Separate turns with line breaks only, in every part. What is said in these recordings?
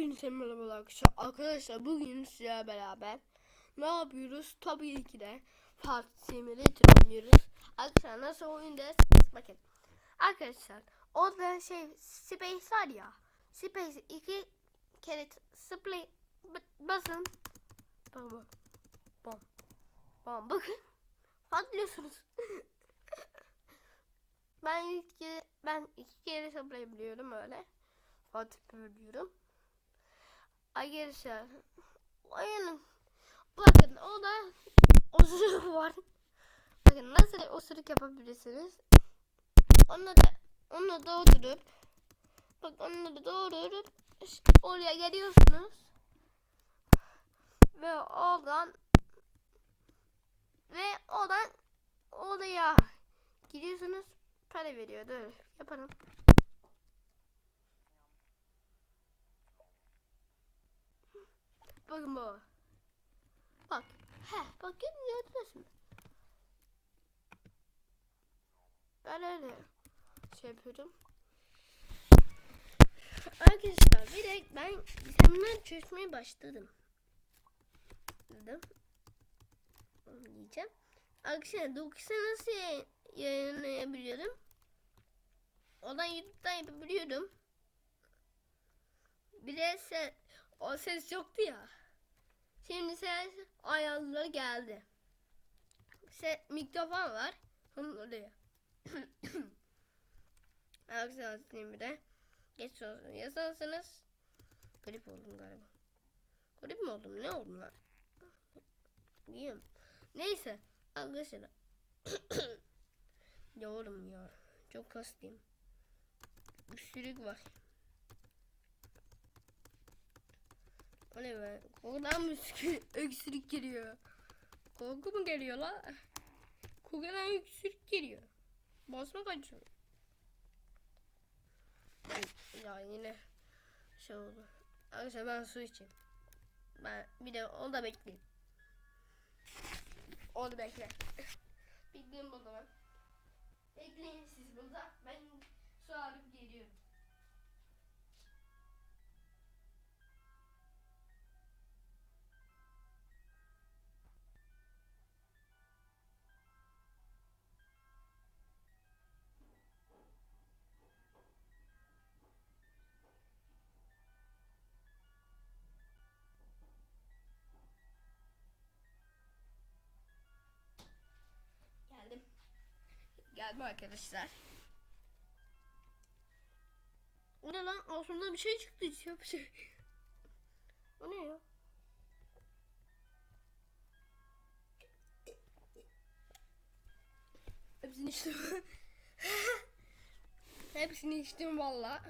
Hepinize merhabalar arkadaşlar. Arkadaşlar bugün sizlerle beraber ne yapıyoruz? Tabii ki de Fark Simulator oynuyoruz. Arkadaşlar nasıl oyunda bakın. Arkadaşlar orada şey Space var ya. Space iki kere spray basın. Bak. Bam. Bam bakın. Patlıyorsunuz. ben ilk kere, ben iki kere spray biliyorum öyle. Fatih biliyorum. Arkadaşlar oyunun bakın o da osuruk var. Bakın nasıl osuruk yapabilirsiniz. Onu da onu doldurup bak onu da doldurup işte oraya geliyorsunuz. Ve oradan ve oradan oraya gidiyorsunuz para veriyor. Dur yapalım. Bakın bu. Bak. He, bakın gördünüz mü? Ben öyle şey yapıyorum. Arkadaşlar bir de ben gizemden çözmeye başladım. Dedim. Diyeceğim. Arkadaşlar 9'a nasıl yay- yayınlayabiliyorum? Oradan YouTube'dan yapabiliyorum. Bir de sen, o ses yoktu ya. Şimdi ses ayarları geldi. Se mikrofon var. Onun oraya. Arkadaşlar şimdi de geç olsun yazarsanız grip oldum galiba. Grip mi oldum? Ne oldum lan? Bilmiyorum. Neyse arkadaşlar. Yoğurum ya. Çok hastayım. Üstürük var. O ne be? Kokudan mı öksürük- geliyor? Korku mu geliyor la? Kokudan öksürük geliyor. Basma kaçıyor. Ya yine şey oldu. Arkadaşlar ben su içeyim. Ben bir de onu da bekleyin. Onu bekle. Bekleyin burada ben. Bekleyin siz burada. Ben su alıp geliyorum. Geldim arkadaşlar. O ne lan? Ağzımda bir şey çıktı. Bir şey. O ne ya? Hepsini içtim. Hepsini içtim valla.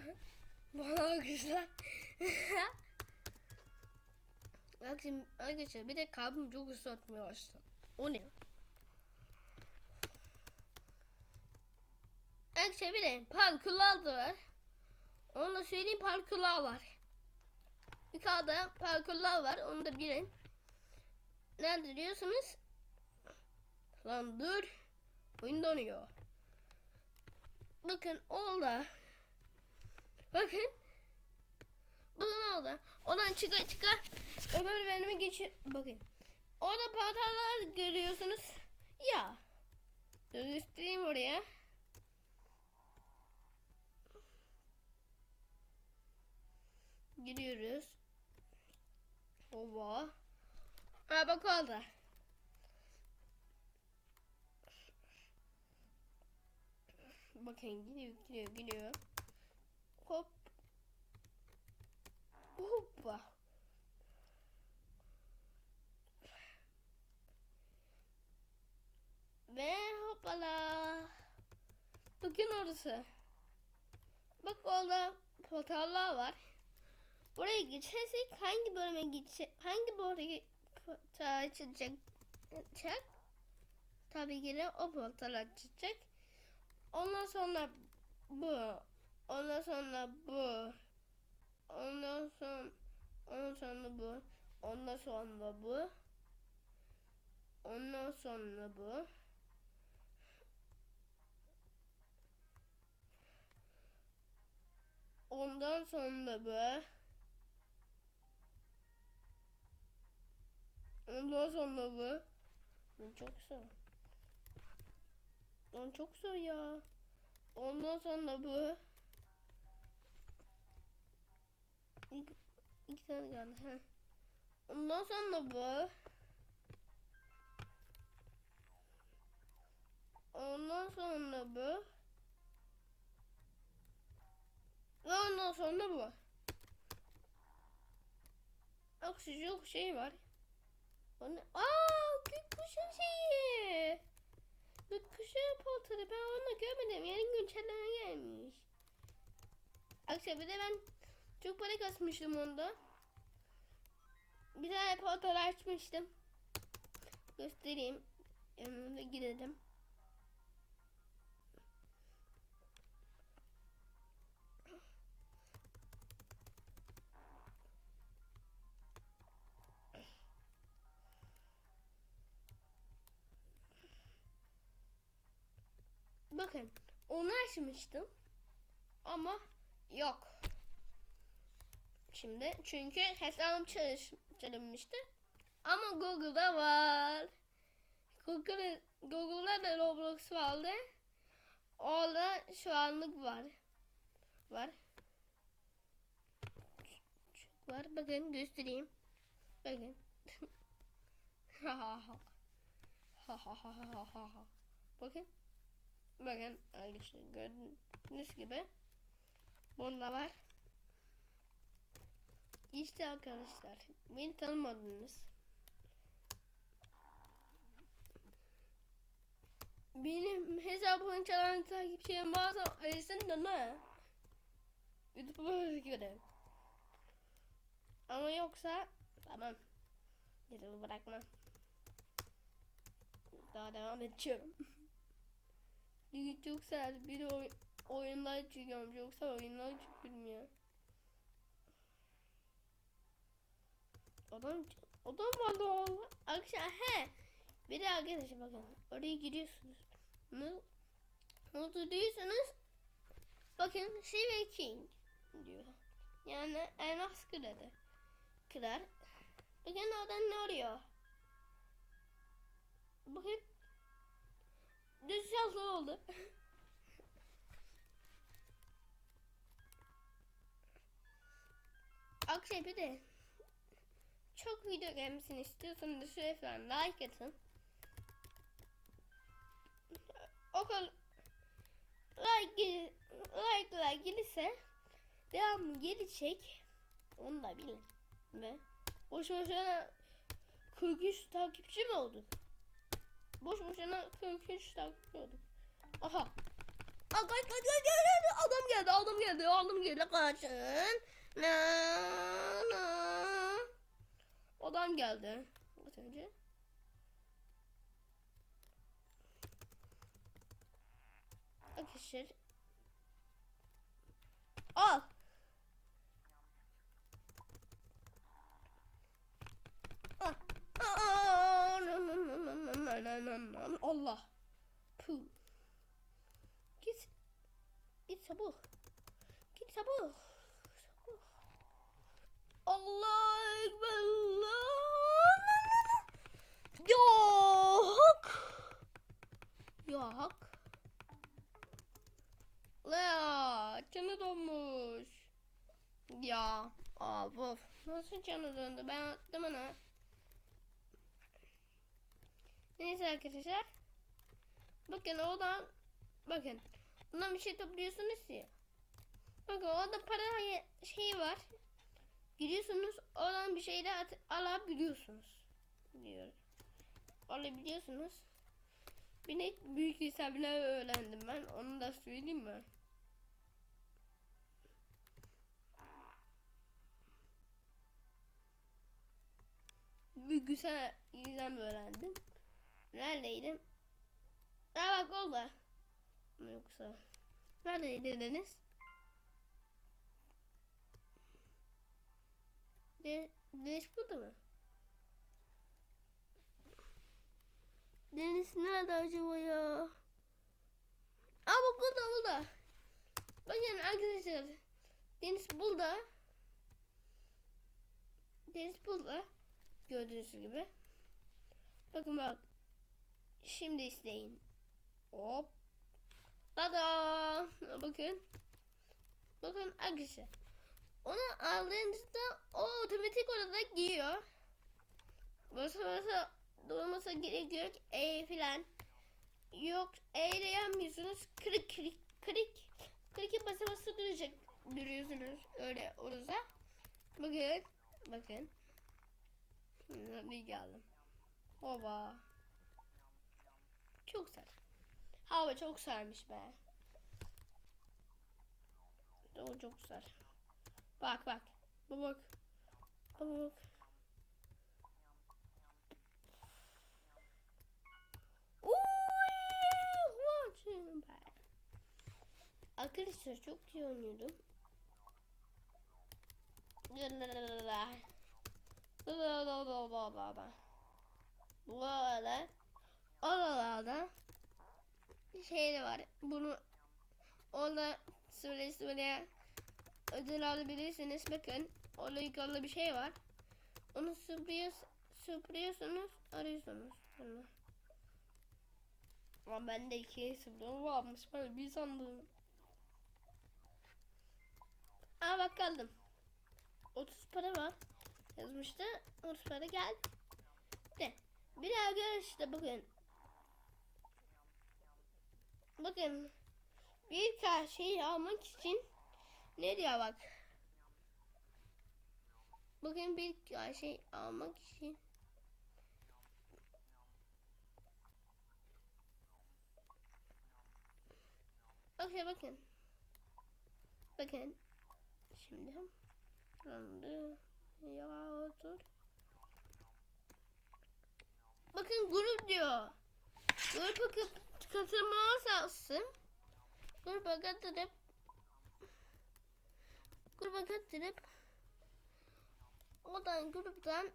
Valla arkadaşlar. Bakın arkadaşlar bir de kalbim çok ıslatmaya başladı. O ne? Arkadaşlar bir de parkurlar var. Onu da söyleyeyim parkurlar var. Yukarıda parkurlar var. Onu da bilin. Nerede diyorsunuz? Lan dur. Oyun donuyor. Bakın orada. Bakın. Bakın orada. Oradan çıka çıka. Öbür bölüme geçiyor. Bakın. Orada portallar görüyorsunuz. Ya. Dur göstereyim oraya. Giriyoruz. Ova. Ha bak orada. Bakın gidiyor gidiyor gidiyor. Hop. Hoppa. Ve hoppala. Bakın orası. Bak orada portallar var. Buraya geçersek hangi bölüme gidecek? Hangi bölüme açılacak? Açacak? Tabii ki de o portal açacak. Ondan sonra bu. Ondan sonra bu. Ondan sonra ondan sonra bu. Ondan sonra bu. Ondan sonra bu. Ondan sonra bu. Ondan sonra bu. Ben çok zor. Lan çok zor ya. Ondan sonra bu. İki, iki tane kaldı. Heh. Ondan sonra bu. Ondan sonra bu. Ve ondan sonra bu. Oksijen şey var. O ne? Aa, gökkuşağı şeyi. Gökkuşağı portalı. Ben onu görmedim. Yeni güncelleme gelmiş. Akşam bir de ben çok para kasmıştım onda. Bir tane portal açmıştım. Göstereyim. Yanına gidelim. Bakın onu açmıştım. Ama yok. Şimdi çünkü hesabım çalış, çalınmıştı. Ama Google'da var. Google, Google'da da Roblox vardı. Orada şu anlık var. Var. Var. Bakın göstereyim. Bakın. Bakın. Bakın arkadaşlar gördüğünüz gibi bunda var. İşte arkadaşlar beni tanımadınız. Benim hesabımın çalan takipçilerim varsa arasın da ne? YouTube'a göre. Ama yoksa tamam. YouTube'u bırakmam. Daha devam edeceğim. Çünkü çok sert bir oy oyunlar çıkıyorum. Yoksa oyunlar çok bilmiyor. Adam adam vardı. Akşam he. Bir de arkadaşlar bakın. Oraya giriyorsunuz. Mutlu değilseniz bakın Silver King diyor. Yani elmas kralı. Kral. Bakın oradan ne oluyor? Bakın Düz yazı oldu. Akşam bir de çok video gelmesini istiyorsanız lütfen like atın. O kadar like, like'lar gelirse devamı gelecek. Onu da bilin. Ve boş boşuna 43 takipçi mi olduk? Boş boşuna 43 takipçi olduk. Aha. Aa, kaç kaç kaç kaç. Adam geldi adam geldi adam geldi kaçın. Na, na. Adam geldi. Az önce. Arkadaşlar. Al. Ah. Aa, na, na, na, na, na, Allah. Puh. Git. Git sabah. Git sabah. Allah ekber. Allah. Ya hak. Ya canı donmuş. Ya. Of. Nasıl canı döndü? Ben attım ona. Neyse arkadaşlar. Bakın oradan bakın. Bundan bir şey topluyorsunuz ya. Bakın orada para şeyi var. Giriyorsunuz oradan bir şey de alabiliyorsunuz. Diyor. Alabiliyorsunuz. Bir de büyük hesabını öğrendim ben. Onu da söyleyeyim mi? Büyük güzel yüzden öğrendim. Neredeydim? Aa bak. Mı Yoksa. Neredeydiniz? De Deniz burada mı? Deniz nerede acaba ya? Bak burada burada. Bakın arkadaşlar. Deniz burada. Deniz burada. Gördüğünüz gibi. Bakın bak. Şimdi isteyin. Hop. Tada. Bakın. Bakın arkadaşlar. Onu aldığınızda o otomatik olarak giyiyor. Basa basa durması gerek yok. E filan. Yok E ile yanmıyorsunuz. Kırık kırık kırık. Kırık basa basa duracak. Duruyorsunuz öyle orada. Bakın. Bakın. Bir geldim. Hava. Çok sert. Hava çok sermiş be. O çok sert. Bak bak. Bak. Bak. Watching be. Arkadaşlar çok iyi oynuyordum. Bu arada oralarda şey var. Bunu orada söyle söyle ödül alabilirsiniz. Bakın orada yukarıda bir şey var. Onu süpürüyor, süpürüyorsunuz, arıyorsunuz. Bunu. Ama bende iki süpürüm varmış. Ben bir sandım. Aa bak geldim. 30 para var. Yazmıştı. 30 para geldi. De. Bir daha görüşte bakın. Bakın. Bir şeyi almak için ne diyor bak. Bakın bir şey almak için Okey bakın. Bakın. Şimdi Randı. Ya otur. Bakın grup diyor. Grup bakıp katılmaya sağlasın. Gruba katılıp gruba katılıp odan gruptan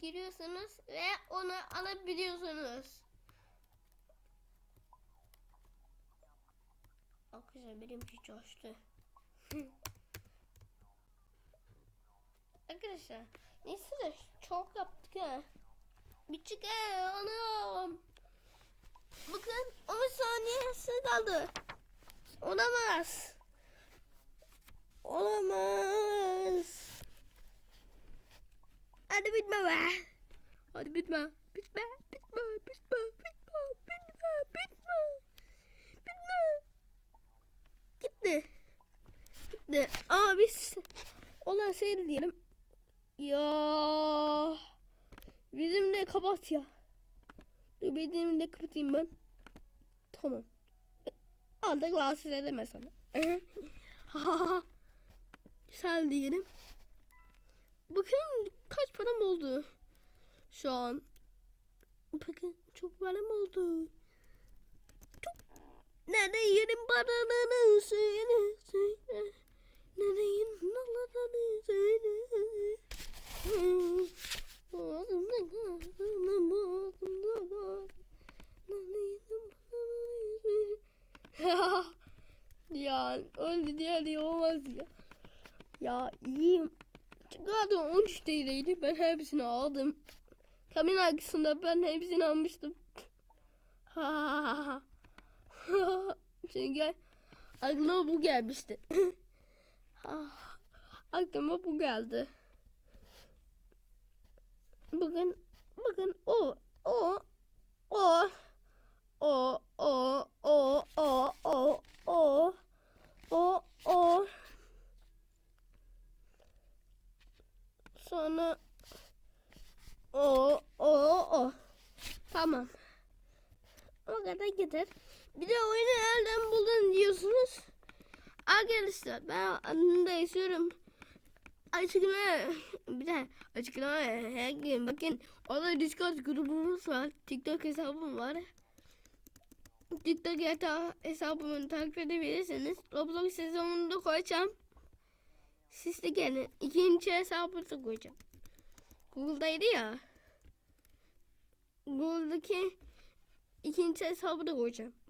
giriyorsunuz ve onu alabiliyorsunuz. Arkadaşlar benimki coştu. Arkadaşlar neyse de çok yaptık. Biçik he anam. Bakın 10 saniyesi kaldı. Olamaz. Olamaz. Hadi bitme be. Hadi bitme. Bitme. Bitme. Bitme. Bitme. Bitme. Bitme. Bitme. Gitti. Gitti. Aa biz olan seyir diyelim. Ya. Bizim de kapat ya. Benim de kapatayım ben. Tamam. Artık rahatsız edemez sana. Sen diyelim. Bakın kaç param oldu. Şu an. Bakın çok param oldu. Çok. Nerede yerim paralarını söyle söyle. Nerede yerim paralarını söyle. Ya öyle diye diye olmaz ya. Ya iyiyim. Zaten 13 TL'ydi. Ben hepsini aldım. Kamera arkasında ben hepsini almıştım. Çünkü aklıma bu gelmişti. aklıma bu geldi. Bugün bugün o o o o o o o o o o o sonra o o o tamam o kadar gider bir de oyunu nereden buldun diyorsunuz arkadaşlar ben anında yaşıyorum açıklama bir de açıklama her gün bakın orada discord grubumuz var tiktok hesabım var TikTok heta hesabımı takip edebilirsiniz. Roblox sezonunu da koyacağım. Siz de gelin. İkinci hesabı da koyacağım. Google'daydı ya. Google'daki ikinci hesabı da koyacağım.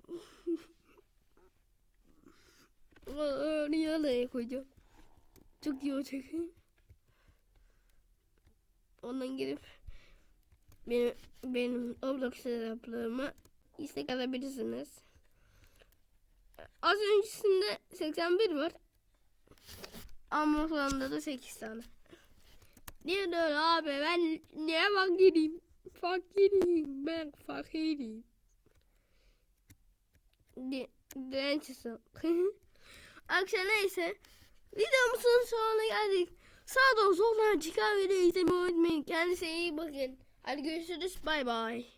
Da koyacağım. Çok iyi olacak. Ondan girip benim, benim Roblox hesaplarımı istek alabilirsiniz. Az öncesinde 81 var. Ama şu anda da 8 tane. Niye de öyle abi ben niye fakirim? Fakirim ben fakirim. Di- Dirençsin. Akşam neyse. Videomuzun sonuna geldik. Sağda soldan çıkan videoyu izlemeyi unutmayın. Kendinize iyi bakın. Hadi görüşürüz. Bay bay.